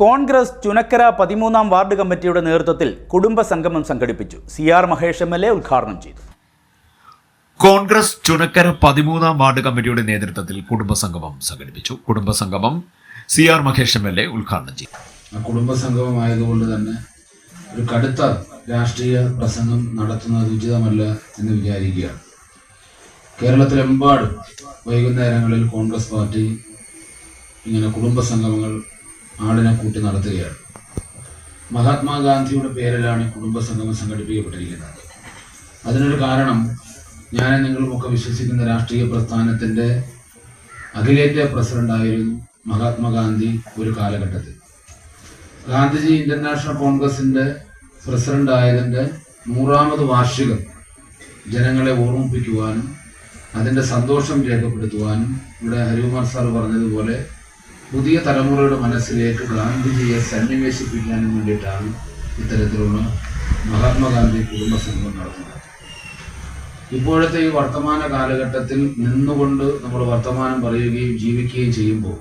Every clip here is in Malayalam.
കോൺഗ്രസ് ചുനക്കര പതിമൂന്നാം വാർഡ് കമ്മിറ്റിയുടെ നേതൃത്വത്തിൽ കുടുംബ സംഗമം സംഘടിപ്പിച്ചു. C R Mahesh M L A ഉദ്ഘാടനം ചെയ്തു. കോൺഗ്രസ് ചുനക്കര പതിമൂന്നാം വാർഡ് കമ്മിറ്റിയുടെ നേതൃത്വത്തിൽ കുടുംബ സംഗമം സംഘടിപ്പിച്ചു. കുടുംബ സംഗമം C R Mahesh M L A ഉദ്ഘാടനം ചെയ്തു. കുടുംബ സംഗമം ആയതുകൊണ്ട് തന്നെ ഒരു കടുത്ത രാഷ്ട്രീയ പ്രസംഗം നടത്തുന്നത് ഉചിതമല്ല എന്ന് വിചാരിക്കുകയാണ്. കേരളത്തിലെമ്പാടും വൈകുന്നേരങ്ങളിൽ കോൺഗ്രസ് പാർട്ടി ഇങ്ങനെ കുടുംബസംഗമങ്ങൾ ആളിനെ കൂട്ടി നടത്തുകയാണ്. മഹാത്മാഗാന്ധിയുടെ പേരിലാണ് ഈ കുടുംബസംഗമം സംഘടിപ്പിക്കപ്പെട്ടിരിക്കുന്നത്. അതിനൊരു കാരണം ഞാൻ നിങ്ങളുമൊക്കെ വിശ്വസിക്കുന്ന രാഷ്ട്രീയ പ്രസ്ഥാനത്തിന്റെ അഖിലേന്ത്യാ പ്രസിഡന്റായിരുന്നു മഹാത്മാഗാന്ധി ഒരു കാലഘട്ടത്തിൽ. ഗാന്ധിജി ഇന്റർനാഷണൽ കോൺഗ്രസിന്റെ പ്രസിഡന്റ് ആയതിന്റെ നൂറാമത് വാർഷികം ജനങ്ങളെ ഓർമ്മിപ്പിക്കുവാനും അതിന്റെ സന്തോഷം രേഖപ്പെടുത്തുവാനും ഇവിടെ ഹരികുമാർ സാർ പറഞ്ഞതുപോലെ പുതിയ തലമുറയുടെ മനസ്സിലേക്ക് ഗാന്ധിജിയെ സന്നിവേശിപ്പിക്കാനും വേണ്ടിയിട്ടാണ് ഇത്തരത്തിലുള്ള മഹാത്മാഗാന്ധി കുടുംബസംഘം നടത്തുന്നത്. ഇപ്പോഴത്തെ ഈ വർത്തമാന കാലഘട്ടത്തിൽ നിന്നുകൊണ്ട് നമ്മൾ വർത്തമാനം പറയുകയും ജീവിക്കുകയും ചെയ്യുമ്പോൾ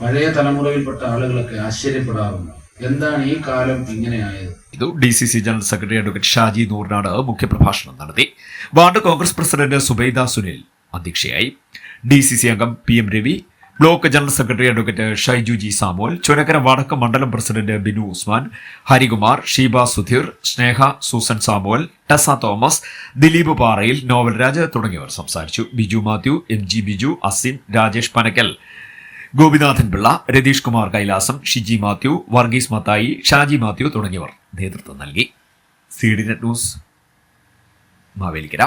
പഴയ തലമുറയിൽപ്പെട്ട ആളുകളൊക്കെ ആശ്ചര്യപ്പെടാറുണ്ട്. എന്താണ് ഈ കാലം ഇങ്ങനെയായത്? ഇത് D C C general secretary advocate Shaji നൂറിനാണ് മുഖ്യപ്രഭാഷണം നടത്തി. വാർഡ് കോൺഗ്രസ് പ്രസിഡന്റ് സുബൈദ സുനിൽ അധ്യക്ഷയായി. ഡി സി സി അംഗം P M Ravi block general secretary advocate Shaiju G Samol Chunakkara വടക്ക് മണ്ഡലം president Binu Usman Harikumar Sheeba Sudheer Sneha Susan Samol ടെസ Thomas Dileep Parayil Noval Raj തുടങ്ങിയവർ സംസാരിച്ചു. ബിജു മാത്യു എം ജി ബിജു അസിൻ രാജേഷ് പനക്കൽ ഗോപിനാഥൻ പിള്ള രതീഷ് കുമാർ കൈലാസം ഷിജി മാത്യു വർഗീസ് മത്തായി ഷാജി മാത്യു തുടങ്ങിയവർ നേതൃത്വം നൽകി. C D net news Mavelikara.